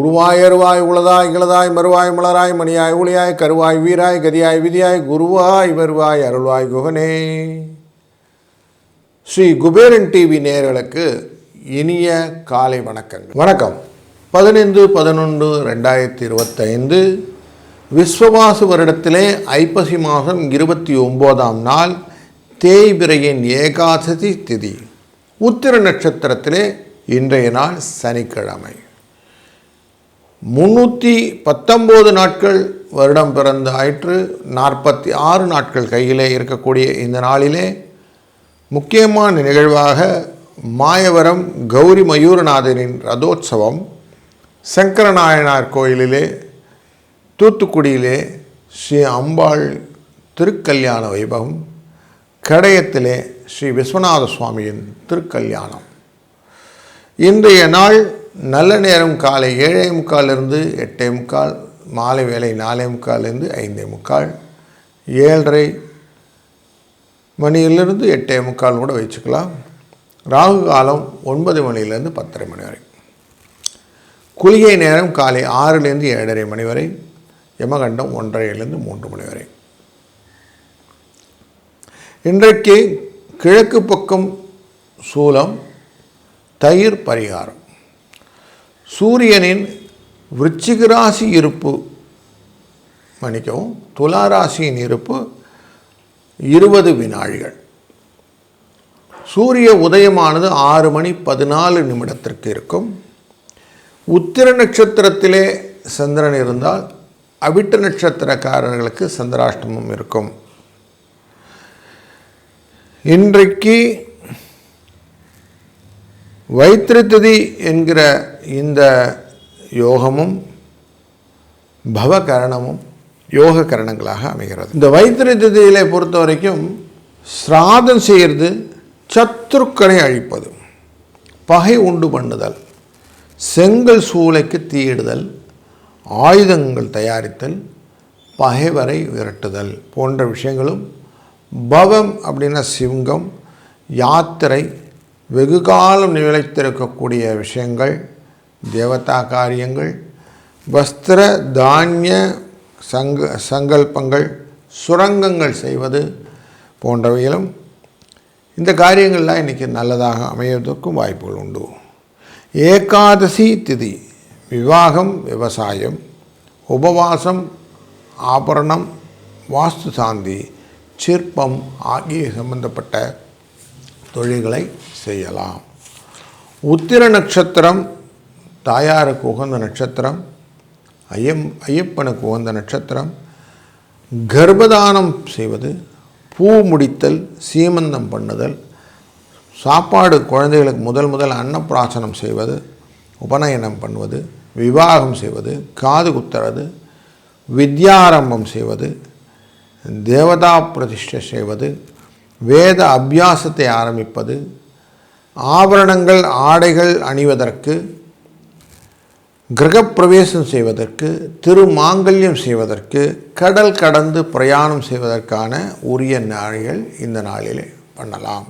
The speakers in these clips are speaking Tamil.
உருவாய் அருவாய் உளதாய் இளதாய் மறுவாய் மலராய் மணியாய் ஒளியாய் கருவாய் வீராய் கதியாய் விதியாய் குருவாய் வருவாய் அருள்வாய் குகனே. ஸ்ரீ குபேரன் டிவி நேர்களுக்கு இனிய காலை வணக்கங்கள். வணக்கம். பதினைந்து பதினொன்று ரெண்டாயிரத்தி இருபத்தைந்து விஸ்வவாசு வருடத்திலே ஐப்பசி மாதம் இருபத்தி ஒம்போதாம் நாள் தேய்பிரையின் ஏகாதசி திதி உத்திர நட்சத்திரத்திலே இன்றைய நாள் சனிக்கிழமை. முன்னூற்றி பத்தொம்போது நாட்கள் வருடம் பிறந்த ஆயிற்று நாற்பத்தி ஆறு நாட்கள் கையிலே இருக்கக்கூடிய இந்த நாளிலே முக்கியமான நிகழ்வாக மாயவரம் கௌரி மயூரநாதனின் ரதோத்சவம் சங்கரநாயனார் கோயிலிலே தூத்துக்குடியிலே ஸ்ரீ அம்பாள் திருக்கல்யாண வைபவம் கடையத்திலே ஸ்ரீ விஸ்வநாத சுவாமியின் திருக்கல்யாணம். இன்றைய நாள் நல்ல நேரம் காலை ஏழே முக்காலிருந்து எட்டே முக்கால் மாலை வேலை நாலே முக்காலிருந்து ஐந்தே முக்கால் ஏழரை மணியிலிருந்து எட்டே முக்கால் கூட வச்சுக்கலாம். ராகு காலம் ஒன்பது மணியிலேருந்து பத்தரை மணி வரை. குளிகை நேரம் காலை ஆறுலேருந்து ஏழரை மணி வரை யமகண்டம் ஒன்றரைலேருந்து மூன்று மணி வரை. இன்றைக்கு கிழக்கு பக்கம் சூலம் தயிர் பரிகாரம். சூரியனின் விருச்சிக ராசி இருப்பு மன்னிக்கவும் துலா ராசியின் இருப்பு இருபது வினாழிகள் சூரிய உதயமானது ஆறு மணி பதினாலு நிமிடத்திற்கு இருக்கும். உத்திர நட்சத்திரத்திலே சந்திரன் இருந்தால் அவிட்ட நட்சத்திரக்காரர்களுக்கு சந்திராஷ்டமம் இருக்கும். இன்றைக்கு வைத்திருத்ததி என்கிற இந்த யோகமும் பவகரணமும் யோக கரணங்களாக அமைகிறது. இந்த வைத்திருத்ததியிலே பொறுத்த வரைக்கும் சிராதம் செய்கிறது சத்துருக்களை அழிப்பது பகை உண்டு பண்ணுதல் செங்கல் சூளைக்கு தீயிடுதல் ஆயுதங்கள் தயாரித்தல் பகைவரை விரட்டுதல் போன்ற விஷயங்களும் பவம் அப்படின்னா சிங்கம் யாத்திரை வெகு காலம் நிலைத்திருக்கக்கூடிய விஷயங்கள் தேவதா காரியங்கள் வஸ்திர தானிய சங்க சங்கல்பங்கள் சுரங்கங்கள் செய்வது போன்றவைகளும் இந்த காரியங்கள்லாம் இன்றைக்கி நல்லதாக அமைவதற்கும் வாய்ப்புகள் உண்டு. ஏகாதசி திதி விவாகம் விவசாயம் உபவாசம் ஆபரணம் வாஸ்து சாந்தி சிற்பம் ஆகிய சம்பந்தப்பட்ட தொழில்களை செய்யலாம். உத்திர நட்சத்திரம் தாயாருக்கு உகந்த நட்சத்திரம் ஐயம் ஐயப்பனுக்கு உகந்த நட்சத்திரம். கர்ப்பதானம் செய்வது பூ முடித்தல் சீமந்தம் பண்ணுதல் சாப்பாடு குழந்தைகளுக்கு முதல் முதல் அன்னப்பிராசனம் செய்வது உபநயனம் பண்ணுவது விவாகம் செய்வது காது குத்துறது வித்யாரம்பம் செய்வது தேவதா பிரதிஷ்டை செய்வது வேத அபியாசத்தை ஆரம்பிப்பது ஆபரணங்கள் ஆடைகள் அணிவதற்கு கிரகப்பிரவேசம் செய்வதற்கு திருமாங்கல்யம் செய்வதற்கு கடல் கடந்து பிரயாணம் செய்வதற்கான உரிய நாள்கள் இந்த நாளில் பண்ணலாம்.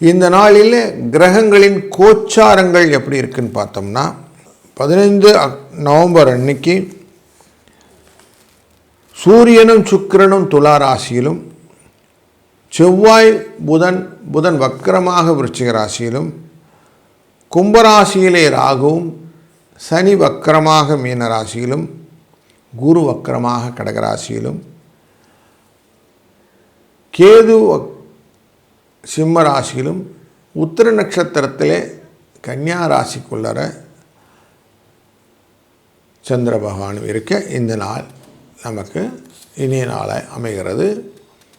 இந்த நாளில் கிரகங்களின் கோச்சாரங்கள் எப்படி இருக்குன்னு பார்த்தோம்னா பதினைந்து நவம்பர் அன்னைக்கு சூரியனும் சுக்கிரனும் துலா ராசியிலும் செவ்வாய் புதன் புதன் வக்கரமாக விருச்சிக ராசியிலும் கும்பராசியிலே ராகுவும் சனி வக்கரமாக மீன ராசியிலும் குரு வக்கரமாக கடகராசியிலும் கேது வக்- சிம்ம ராசியிலும் உத்திர நட்சத்திரத்திலே கன்னியா ராசிக்குள்ளர சந்திர பகவானும் இருக்க இந்த நாள் நமக்கு இனிய நாளாய் அமைகிறது.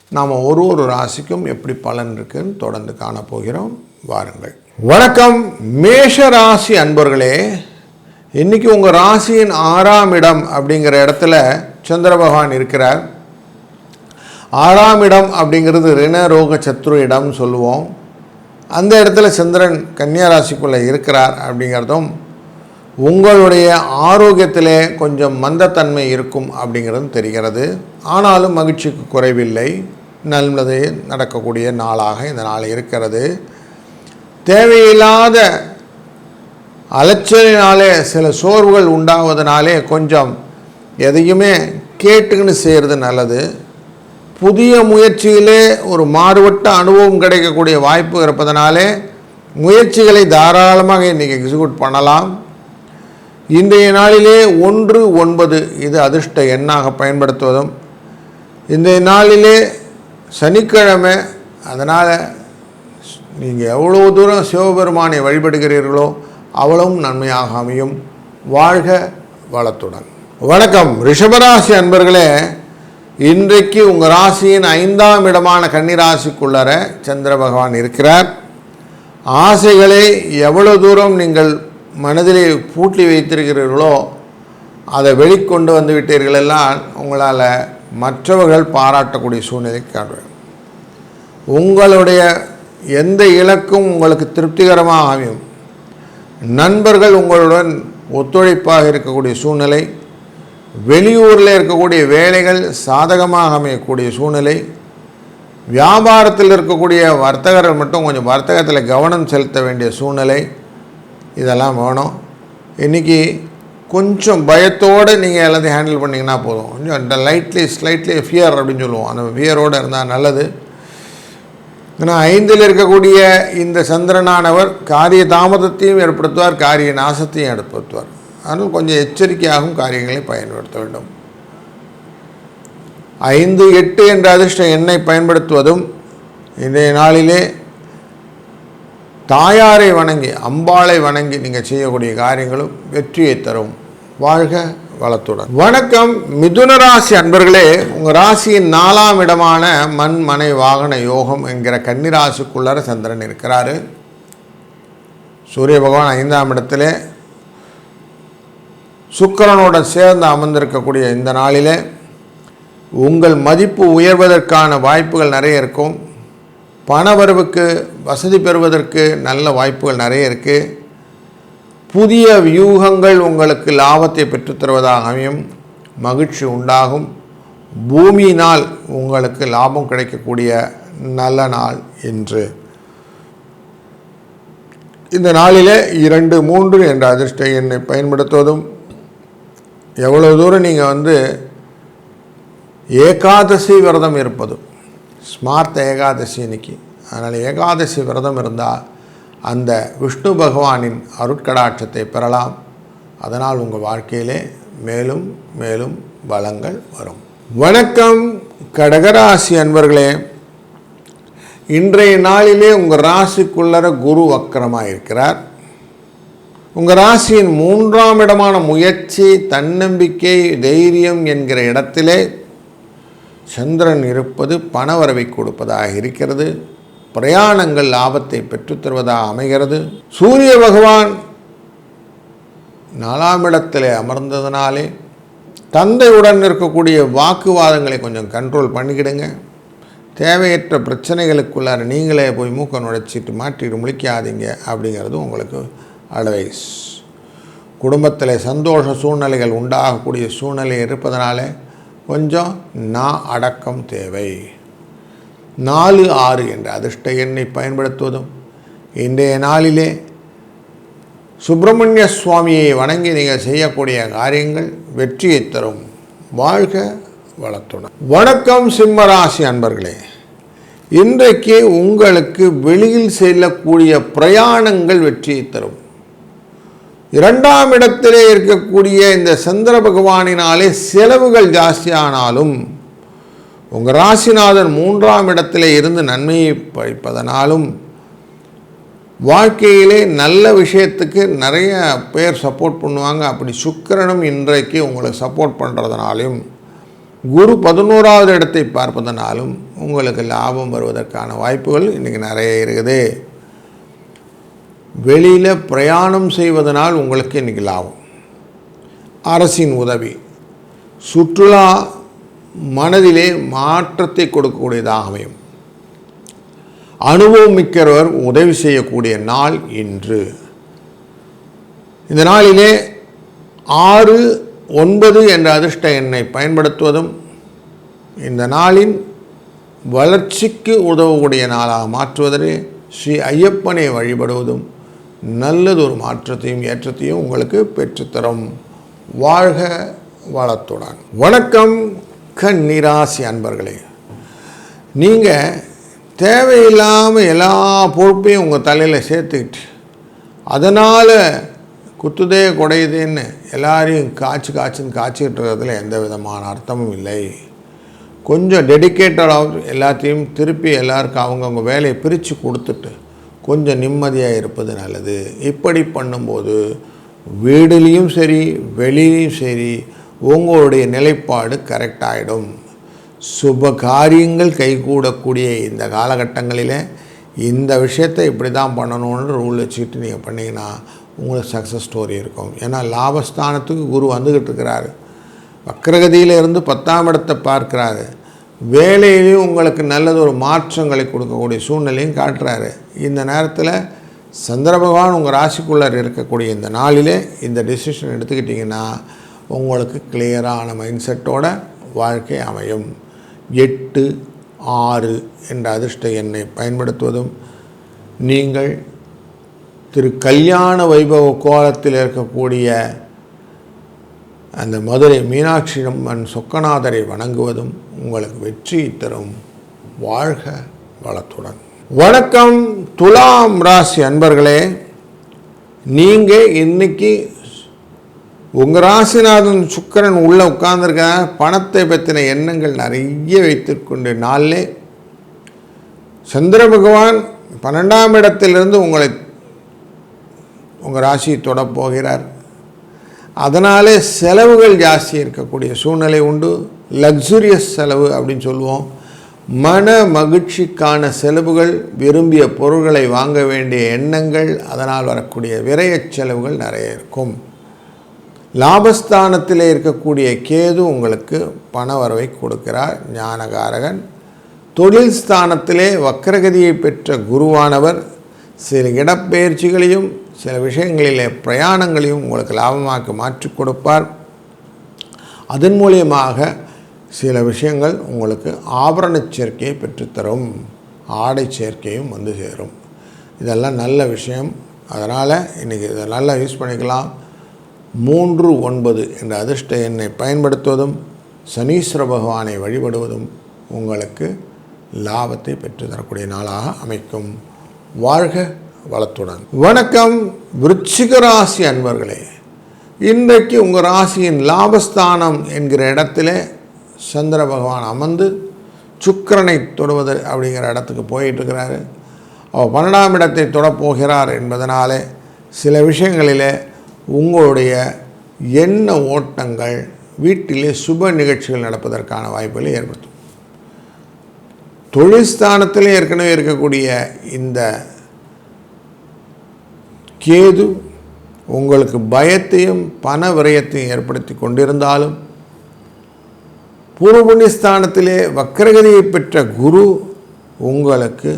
நாம் ஒரு ஒரு ராசிக்கும் எப்படி பலன் இருக்குன்னு தொடர்ந்து காணப்போகிறோம். வாருங்கள். வணக்கம். மேஷ ராசி அன்பர்களே இன்னைக்கு உங்கள் ராசியின் ஆறாம் இடம் அப்படிங்கிற இடத்துல சந்திர பகவான் இருக்கிறார். ஆறாம் இடம் அப்படிங்கிறது ரிண ரோக சத்ரு இடம்னு சொல்லுவோம். அந்த இடத்துல சந்திரன் கன்னியா ராசிக்குள்ளே இருக்கிறார் அப்படிங்கிறதும் உங்களுடைய ஆரோக்கியத்திலே கொஞ்சம் மந்தத்தன்மை இருக்கும் அப்படிங்கிறதும் தெரிகிறது. ஆனாலும் மகிழ்ச்சிக்கு குறைவில்லை. நல்லது நடக்கக்கூடிய நாளாக இந்த நாள் இருக்கிறது. தேவையில்லாத அலைச்சலினாலே சில சோர்வுகள் உண்டாவதனாலே கொஞ்சம் எதையுமே கேட்டுக்கின்னு செய்கிறது நல்லது. புதிய முயற்சியிலே ஒரு மாறுபட்ட அனுபவம் கிடைக்கக்கூடிய வாய்ப்பு இருப்பதனாலே முயற்சிகளை தாராளமாக இன்றைக்கி எக்ஸிக்யூட் பண்ணலாம். இன்றைய நாளிலே ஒன்று ஒன்பது இது அதிர்ஷ்ட எண்ணாக பயன்படுத்துவதும் இன்றைய நாளிலே சனிக்கிழமை அதனால் நீங்கள் எவ்வளோ தூரம் சிவபெருமானை வழிபடுகிறீர்களோ அவ்வளவும் நன்மையாக அமையும். வாழ்க வளத்துடன். வணக்கம். ரிஷபராசி அன்பர்களே இன்றைக்கு உங்கள் ராசியின் ஐந்தாம் இடமான கன்னிராசிக்குள்ளர சந்திர பகவான் இருக்கிறார். ஆசைகளை எவ்வளோ தூரம் நீங்கள் மனதிலே பூட்டி வைத்திருக்கிறீர்களோ அதை வெளிக்கொண்டு வந்து விட்டீர்கள் எல்லாம் உங்களால் மற்றவர்கள் பாராட்டக்கூடிய சூழ்நிலை காட்டுவேன் உங்களுடைய எந்த இலக்கும் உங்களுக்கு திருப்திகரமாக அமையும். நண்பர்கள் உங்களுடன் ஒத்துழைப்பாக இருக்கக்கூடிய சூழ்நிலை வெளியூரில் இருக்கக்கூடிய வேலைகள் சாதகமாக அமையக்கூடிய சூழ்நிலை வியாபாரத்தில் இருக்கக்கூடிய வர்த்தகர்கள் மட்டும் கொஞ்சம் வர்த்தகத்தில் கவனம் செலுத்த வேண்டிய சூழ்நிலை இதெல்லாம் வேணும். இன்றைக்கி கொஞ்சம் பயத்தோடு நீங்கள் எல்லாத்தையும் ஹேண்டில் பண்ணிங்கன்னா போதும். கொஞ்சம் இந்த லைட்லி ஸ்லைட்லி ஃபியர் அப்படின்னு சொல்லுவோம். அந்த ஃபியரோடு இருந்தால் நல்லது. ஏன்னா ஐந்தில் இருக்கக்கூடிய இந்த சந்திரனானவர் காரிய தாமதத்தையும் ஏற்படுத்துவார் காரிய நாசத்தையும் ஏற்படுத்துவார். அதனால் கொஞ்சம் எச்சரிக்கையாகவும் காரியங்களை பயன்படுத்த வேண்டும். ஐந்து எட்டு என்ற அதிர்ஷ்ட எண்ணை பயன்படுத்துவதும் இன்றைய நாளிலே தாயாரை வணங்கி அம்பாளை வணங்கி நீங்கள் செய்யக்கூடிய காரியங்களும் வெற்றியை தரும். வாழ்க வளத்துடன். வணக்கம் மிதுன ராசி அன்பர்களே. உங்கள் ராசியின் நாலாம் இடமான மண் மனை வாகன யோகம் என்கிற கன்னிராசிக்குள்ளார சந்திரன் இருக்கிறாரு. சூரிய பகவான் ஐந்தாம் இடத்திலே. சுக்கரனோட சேர்ந்து அமர்ந்திருக்கக்கூடிய இந்த நாளிலே உங்கள் மதிப்பு உயர்வதற்கான வாய்ப்புகள் நிறைய இருக்கும். பணவரவுக்கு வசதி பெறுவதற்கு நல்ல வாய்ப்புகள் நிறைய இருக்குது புதிய வியூகங்கள் உங்களுக்கு லாபத்தை பெற்றுத்தருவதாக அமையும். மகிழ்ச்சி உண்டாகும். பூமியினால் உங்களுக்கு லாபம் கிடைக்கக்கூடிய நல்ல நாள் என்று இந்த நாளிலே இரண்டு மூன்று என்ற அதிர்ஷ்ட எண்ணை பயன்படுத்துவதும் எவ்வளோ தூரம் நீங்கள் வந்து ஏகாதசி விரதம் இருப்பதும் ஸ்மார்த்த ஏகாதசி இன்னைக்கு. அதனால் ஏகாதசி விரதம் இருந்தால் அந்த விஷ்ணு பகவானின் அருட்கடாட்சத்தை பெறலாம். அதனால் உங்கள் வாழ்க்கையிலே மேலும் மேலும் வளங்கள் வரும். வணக்கம் கடகராசி அன்பர்களே. இன்றைய நாளிலே உங்கள் ராசிக்குள்ளர குரு வக்கரமாக இருக்கிறார். உங்கள் ராசியின் மூன்றாம் இடமான முயற்சி தன்னம்பிக்கை தைரியம் என்கிற இடத்திலே சந்திரன் இருப்பது பணவரவை கொடுப்பதாக இருக்கிறது. பிரயாணங்கள் லாபத்தை பெற்றுத்தருவதாக அமைகிறது. சூரிய பகவான் நாலாம் இடத்திலே அமர்ந்ததுனாலே தந்தையுடன் இருக்கக்கூடிய வாக்குவாதங்களை கொஞ்சம் கண்ட்ரோல் பண்ணிக்கிடுங்க. தேவையற்ற பிரச்சனைகளுக்குள்ளார நீங்களே போய் மூக்க நுழைச்சிட்டு மாற்றிட்டு முழிக்காதீங்க அப்படிங்கிறது உங்களுக்கு அட்வைஸ் குடும்பத்தில் சந்தோஷ சூழ்நிலைகள் உண்டாகக்கூடிய சூழ்நிலை இருப்பதனாலே கொஞ்சம் நான் அடக்கம் தேவை. நாலு ஆறு என்ற அதிர்ஷ்ட எண்ணை பயன்படுத்துவதும் இன்றைய நாளிலே சுப்பிரமணிய சுவாமியை வணங்கி நீங்கள் செய்யக்கூடிய காரியங்கள் வெற்றியை தரும். வாழ்க வளத்துடன் வணக்கம் சிம்மராசி அன்பர்களே. இன்றைக்கு உங்களுக்கு வெளியில் செல்லக்கூடிய பிரயாணங்கள் வெற்றியை தரும். இரண்டாம் இடத்திலே இருக்கக்கூடிய இந்த சந்திர பகவானினாலே செலவுகள் ஜாஸ்தியானாலும் உங்கள் ராசிநாதன் மூன்றாம் இடத்திலே இருந்து நன்மையை பழிப்பதனாலும் வாழ்க்கையிலே நல்ல விஷயத்துக்கு நிறைய பேர் சப்போர்ட் பண்ணுவாங்க. அப்படி சுக்கிரனும் இன்றைக்கு உங்களுக்கு சப்போர்ட் பண்ணுறதுனாலும் குரு பதினோராவது இடத்தை பார்ப்பதனாலும் உங்களுக்கு லாபம் வருவதற்கான வாய்ப்புகள் இன்றைக்கி நிறைய இருக்குது. வெளியில் பிரயாணம் செய்வதனால் உங்களுக்கு இன்றைக்கி லாபம். அரசின் உதவி. சுற்றுலா மனதிலே மாற்றத்தை கொடுக்கக்கூடியதாக அமையும். அனுபவம் மிக்கவர் உதவி செய்யக்கூடிய நாள் இன்று. இந்த நாளிலே ஆறு ஒன்பது என்ற அதிர்ஷ்ட எண்ணை பயன்படுத்துவதும் இந்த நாளின் வளர்ச்சிக்கு உதவக்கூடிய நாளாக மாற்றுவதற்கு ஸ்ரீ ஐயப்பனை வழிபடுவதும் நல்லது ஒரு மாற்றத்தையும் ஏற்றத்தையும் உங்களுக்கு பெற்றுத்தரும். வாழ்க வளத்துடன். வணக்கம் கன்னிராசி அன்பர்களே. நீங்கள் தேவையில்லாமல் எல்லா பொறுப்பையும் உங்கள் தலையில் சேர்த்துக்கிட்டு அதனால் குத்துதே குடையுதுன்னு எல்லாரையும் காய்ச்சி காய்ச்சின்னு காய்ச்சிக்கிட்டு இருக்கிறதுல எந்த விதமான அர்த்தமும் இல்லை. கொஞ்சம் டெடிக்கேட்டடாக எல்லாத்தையும் திருப்பி எல்லாருக்கும் அவங்கவுங்க வேலையை பிரித்து கொடுத்துட்டு கொஞ்சம் நிம்மதியாக இருப்பது நல்லது. இப்படி பண்ணும்போது வீடுலேயும் சரி வெளியிலையும் சரி உங்களுடைய நிலைப்பாடு கரெக்டாகிடும் சுப காரியங்கள் கைகூடக்கூடிய இந்த காலகட்டங்களில் இந்த விஷயத்தை இப்படி தான் பண்ணணும்னு ரூல் வச்சுக்கிட்டு நீங்கள் பண்ணிங்கன்னா உங்களுக்கு சக்ஸஸ் ஸ்டோரி இருக்கும். ஏன்னா லாபஸ்தானத்துக்கு குரு வந்துக்கிட்டு இருக்கிறாரு. வக்ரகதியில் இருந்து பத்தாம் இடத்தை பார்க்குறாரு. வேலையிலையும் உங்களுக்கு நல்லது ஒரு மாற்றங்களை கொடுக்கக்கூடிய சூழ்நிலையும் காட்டுறாரு. இந்த நேரத்தில் சந்திர பகவான் உங்கள் ராசிக்குள்ளே இருக்கக்கூடிய இந்த நாளிலே இந்த டெசிஷன் எடுத்துக்கிட்டிங்கன்னா உங்களுக்கு கிளியரான மைண்ட் செட்டோட வாழ்க்கை அமையும். எட்டு ஆறு என்ற அதிர்ஷ்ட எண்ணை பயன்படுத்துவதும் நீங்கள் திரு கல்யாண வைபவ கோலத்தில் இருக்கக்கூடிய அந்த மதுரை மீனாட்சி அம்மன் சொக்கநாதரை வணங்குவதும் உங்களுக்கு வெற்றி தரும். வாழ்க வளத்துடன். வணக்கம் துலாம் ராசி அன்பர்களே. நீங்கள் இன்னைக்கு உங்கள் ராசிநாதன் சுக்கரன் உள்ளே உட்கார்ந்துருக்க? பணத்தை பற்றின எண்ணங்கள் நிறைய வைத்துக்கொண்டு நாளிலே சந்திர பகவான் பன்னெண்டாம் இடத்திலிருந்து உங்களை உங்கள் ராசியை தொடப் போகிறார் அதனாலே செலவுகள் ஜாஸ்தி இருக்கக்கூடிய சூழ்நிலை உண்டு. லக்ஸுரியஸ் செலவு அப்படின்னு சொல்லுவோம். மன மகிழ்ச்சிக்கான செலவுகள் விரும்பிய பொருள்களை வாங்க வேண்டிய எண்ணங்கள் அதனால் வரக்கூடிய விரைய செலவுகள் நிறைய இருக்கும். லாபஸ்தானத்தில் இருக்கக்கூடிய கேது உங்களுக்கு பண வரவை கொடுக்கிறார் ஞானகாரகன். தொழில் ஸ்தானத்திலே வக்கரகதியை பெற்ற குருவானவர். சில இடப்பெயர்ச்சிகளையும் சில விஷயங்களிலே பிரயாணங்களையும் உங்களுக்கு லாபமாக்க மாற்றி கொடுப்பார். அதன் மூலியமாக சில விஷயங்கள் உங்களுக்கு ஆபரண சேர்க்கையை பெற்றுத்தரும் ஆடை சேர்க்கையும் வந்து சேரும். இதெல்லாம் நல்ல விஷயம். அதனால் இன்றைக்கி இதை நல்லா யூஸ் பண்ணிக்கலாம். மூன்று ஒன்பது என்ற அதிர்ஷ்ட எண்ணை பயன்படுத்துவதும் சனீஸ்வர பகவானை வழிபடுவதும் உங்களுக்கு லாபத்தை பெற்று தரக்கூடிய நாளாக அமைக்கும். வாழ்க வளத்துடன். வணக்கம் விருச்சிக ராசி அன்பர்களே. இன்றைக்கு உங்கள் ராசியின் லாபஸ்தானம் என்கிற இடத்திலே சந்திர பகவான் அமர்ந்து சுக்கரனை தொடுவது அப்படிங்கிற இடத்துக்கு போயிட்டுருக்கிறாரு. அவர் பன்னெண்டாம் இடத்தை தொடப்போகிறார் என்பதனாலே சில விஷயங்களிலே உங்களுடைய எண்ண ஓட்டங்கள் வீட்டிலே சுப நிகழ்ச்சிகள் நடப்பதற்கான வாய்ப்புகளை ஏற்படுத்தும். தொழில் ஏற்கனவே இருக்கக்கூடிய இந்த கேது உங்களுக்கு பயத்தையும் பண விரயத்தையும் ஏற்படுத்தி கொண்டிருந்தாலும் பூர்வபுண்ணிய ஸ்தானத்திலே வக்கரகதியை பெற்ற குரு உங்களுக்கு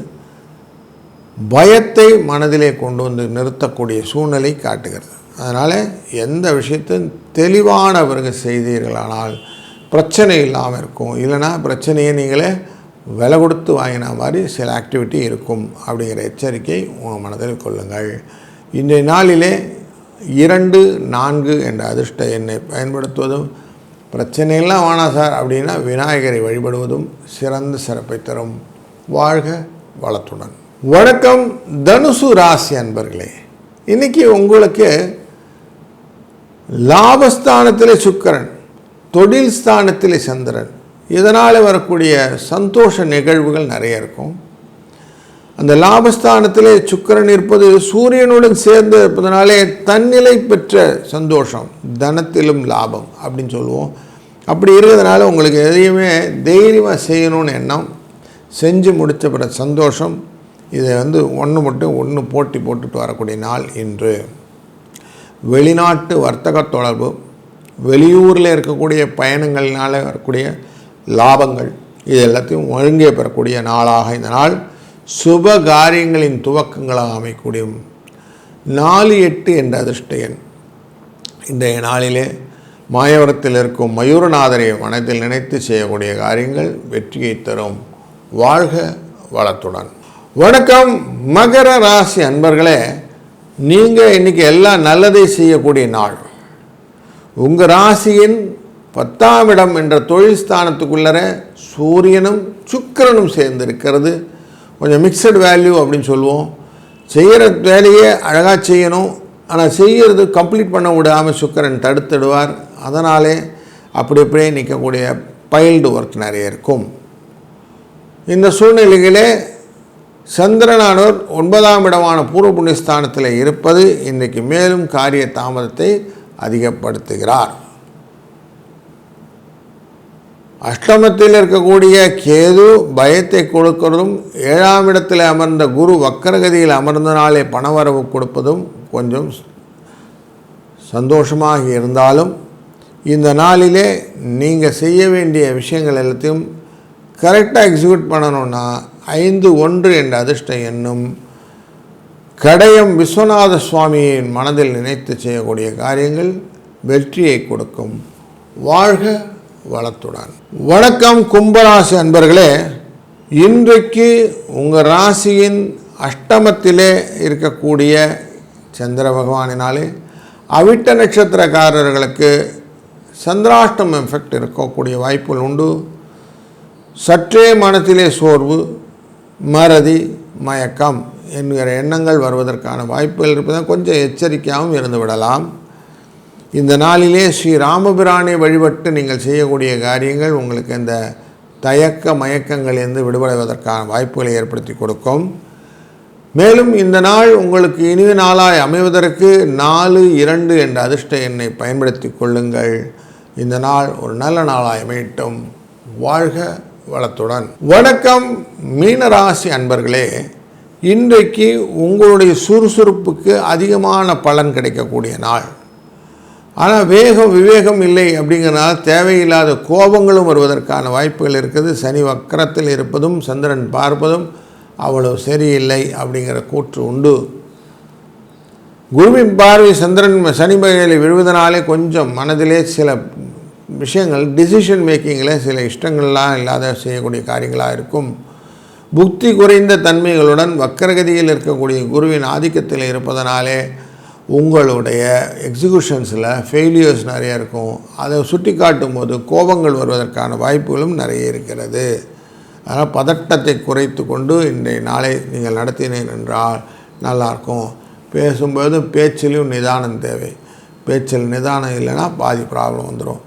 பயத்தை மனதிலே கொண்டு வந்து நிறுத்தக்கூடிய சூழ்நிலை காட்டுகிறது. அதனால் எந்த விஷயத்தையும் தெளிவான பிறகு செய்தீர்களானால் பிரச்சனை இல்லாமல் இருக்கும். இல்லைனா பிரச்சனையை நீங்களே விலை கொடுத்து வாங்கின மாதிரி சில ஆக்டிவிட்டி இருக்கும் அப்படிங்கிற எச்சரிக்கை உங்கள் மனதில் கொள்ளுங்கள். இன்றைய நாளிலே இரண்டு நான்கு என்ற அதிர்ஷ்ட எண்ணை பயன்படுத்துவதும் பிரச்சனையெல்லாம் வேணாம் சார். அப்படின்னா விநாயகரை வழிபடுவதும் சிறந்த சிறப்பை தரும். வாழ்க வளத்துடன். வணக்கம் தனுசு ராசி அன்பர்களே. இன்னைக்கு உங்களுக்கு லாபஸ்தானத்திலே சுக்கரன் தொழில் ஸ்தானத்திலே சந்திரன். இதனால் வரக்கூடிய சந்தோஷ நிகழ்வுகள் நிறைய இருக்கும். அந்த லாபஸ்தானத்திலே சுக்கிரன் இருப்பது சூரியனுடன் சேர்ந்து இருப்பதனாலே தன்னிலை பெற்ற சந்தோஷம் தனத்திலும் லாபம் அப்படின்னு சொல்லுவோம். அப்படி இருக்கிறதுனால உங்களுக்கு எதையுமே தைரியமாக செய்யணும்னு எண்ணம் செஞ்சு முடித்த பிற சந்தோஷம் இதை வந்து ஒன்று மட்டும் ஒன்று போட்டி போட்டுட்டு வரக்கூடிய நாள் இன்று. வெளிநாட்டு வர்த்தக தொடர்பு வெளியூரில் இருக்கக்கூடிய பயணங்களினால் வரக்கூடிய லாபங்கள் இது எல்லாத்தையும் ஒழுங்கே பெறக்கூடிய நாளாக இந்த நாள். சுப காரியங்களின் துவக்கங்களாக அமைக்கூடிய நாலு எட்டு என்ற அதிர்ஷ்ட எண். இன்றைய நாளிலே மாயவரத்தில் இருக்கும் மயூரநாதரை மனதில் நினைத்து செய்யக்கூடிய காரியங்கள் வெற்றியை தரும். வாழ்க வளத்துடன். வணக்கம். மகர ராசி அன்பர்களே நீங்கள் இன்னைக்கு எல்லாம் நல்லதை செய்யக்கூடிய நாள். உங்கள் ராசியின் பத்தாம் இடம் என்ற தொழில் ஸ்தானத்துக்குள்ளர சூரியனும் சுக்கிரனும் சேர்ந்திருக்கிறது. கொஞ்சம் மிக்சடு வேல்யூ அப்படின்னு சொல்லுவோம். செய்கிற வேலையை அழகாக செய்யணும். ஆனால் செய்கிறது கம்ப்ளீட் பண்ண விடாமல் சுக்கரன் தடுத்துடுவார். அதனாலே அப்படி அப்படியே நிற்கக்கூடிய பைல்டு ஒர்க் நிறைய இருக்கும். இந்த சூழ்நிலைகளே சந்திரனானவர் ஒன்பதாம் இடமான பூர்வ புண்ணியஸ்தானத்தில் இருப்பது இன்றைக்கு மேலும் காரிய தாமதத்தை அதிகப்படுத்துகிறார். அஷ்டமத்தில் இருக்கக்கூடிய கேது பயத்தை கொடுக்கிறதும் ஏழாம் இடத்தில் அமர்ந்த குரு வக்கரகதியில் அமர்ந்தனாலே பணவரவு கொடுப்பதும் கொஞ்சம் சந்தோஷமாக இருந்தாலும் இந்த நாளிலே நீங்கள் செய்ய வேண்டிய விஷயங்கள் எல்லாத்தையும் கரெக்டாக எக்ஸிக்யூட் பண்ணணும்னா ஐந்து ஒன்று என்ற அதிர்ஷ்ட எண்ணும் கடையம் விஸ்வநாத சுவாமியின் மனதில் நினைத்து செய்யக்கூடிய காரியங்கள் வெற்றியை கொடுக்கும். வாழ்க வளத்துடன் வணக்கம் கும்பராசி அன்பர்களே. இன்றைக்கு உங்கள் ராசியின் அஷ்டமத்திலே இருக்கக்கூடிய சந்திர பகவானினாலே அவிட்ட நட்சத்திரக்காரர்களுக்கு சந்திராஷ்டம் எஃபெக்ட் இருக்கக்கூடிய வாய்ப்புகள் உண்டு. சற்றே மனத்திலே சோர்வு மறதி மயக்கம் என்கிற எண்ணங்கள் வருவதற்கான வாய்ப்புகள் இருப்பதால் கொஞ்சம் எச்சரிக்கையாகவும் இருந்து விடலாம். இந்த நாளிலே ஸ்ரீ ராமபிரானை வழிபட்டு நீங்கள் செய்யக்கூடிய காரியங்கள் உங்களுக்கு இந்த தயக்க மயக்கங்களிலிருந்து விடுபடுவதற்கான வாய்ப்புகளை ஏற்படுத்தி கொடுக்கும். மேலும் இந்த நாள் உங்களுக்கு இனிய நாளாய் அமைவதற்கு நாலு இரண்டு என்ற அதிர்ஷ்ட எண்ணை பயன்படுத்தி கொள்ளுங்கள். இந்த நாள் ஒரு நல்ல நாளாய் அமையட்டும். வாழ்க வளத்துடன். வணக்கம் மீனராசி அன்பர்களே. இன்றைக்கு உங்களுடைய சுறுசுறுப்புக்கு அதிகமான பலன் கிடைக்கக்கூடிய நாள். ஆனால் வேகம் விவேகம் இல்லை அப்படிங்கிறனால தேவையில்லாத கோபங்களும் வருவதற்கான வாய்ப்புகள் இருக்குது. சனி வக்கரத்தில் இருப்பதும் சந்திரன் பார்ப்பதும் அவ்வளவு சரியில்லை அப்படிங்கிற கூற்று உண்டு. குருவின் பார்வை சந்திரன் சனி வகையில் விழுவதனாலே கொஞ்சம் மனதிலே சில விஷயங்கள் டிசிஷன் மேக்கிங்கில் சில இஷ்டங்கள்லாம் இல்லாத செய்யக்கூடிய காரியங்களாக இருக்கும். புக்தி குறைந்த தன்மைகளுடன் வக்கரகதியில் இருக்கக்கூடிய குருவின் ஆதிக்கத்தில் இருப்பதனாலே உங்களுடைய எக்ஸிக்யூஷன்ஸில் ஃபெயிலியர்ஸ் நிறைய இருக்கும். அதை சுட்டி காட்டும் போது கோபங்கள் வருவதற்கான வாய்ப்புகளும் நிறைய இருக்கிறது. அதனால் பதட்டத்தை குறைத்து கொண்டு இன்றைய நாளை நீங்கள் நடத்தினீர் என்றால் நல்லாயிருக்கும். பேசும்போது பேச்சிலையும் நிதானம் தேவை. பேச்சில் நிதானம் இல்லைன்னா பாதி ப்ராப்ளம் வந்துடும்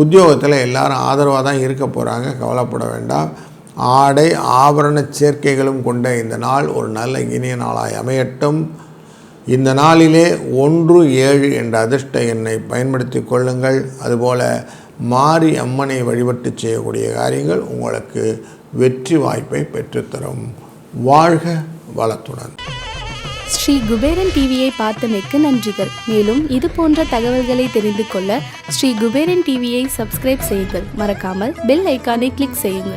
உத்தியோகத்தில் எல்லாரும் ஆதரவாக தான் இருக்க போகிறாங்க கவலைப்பட வேண்டாம். ஆடை ஆபரண சேர்க்கைகளும் கொண்ட இந்த நாள் ஒரு நல்ல இனிய நாளாய் அமையட்டும். இந்த நாளிலே ஒன்று ஏழு என்ற அதிர்ஷ்ட எண்ணை பயன்படுத்தி கொள்ளுங்கள். அதுபோல் மாரி அம்மனை வழிபட்டு செய்யக்கூடிய காரியங்கள் உங்களுக்கு வெற்றி வாய்ப்பை பெற்றுத்தரும். வாழ்க வளத்துடன். ஸ்ரீ குபேரன் டிவியை பார்த்தமைக்கு நன்றிகள். மேலும் இது போன்ற தகவல்களை தெரிந்து கொள்ள ஸ்ரீ குபேரன் டிவியை சப்ஸ்கிரைப் செய்யுங்கள். மறக்காமல் பெல் ஐக்கானை கிளிக் செய்யுங்கள்.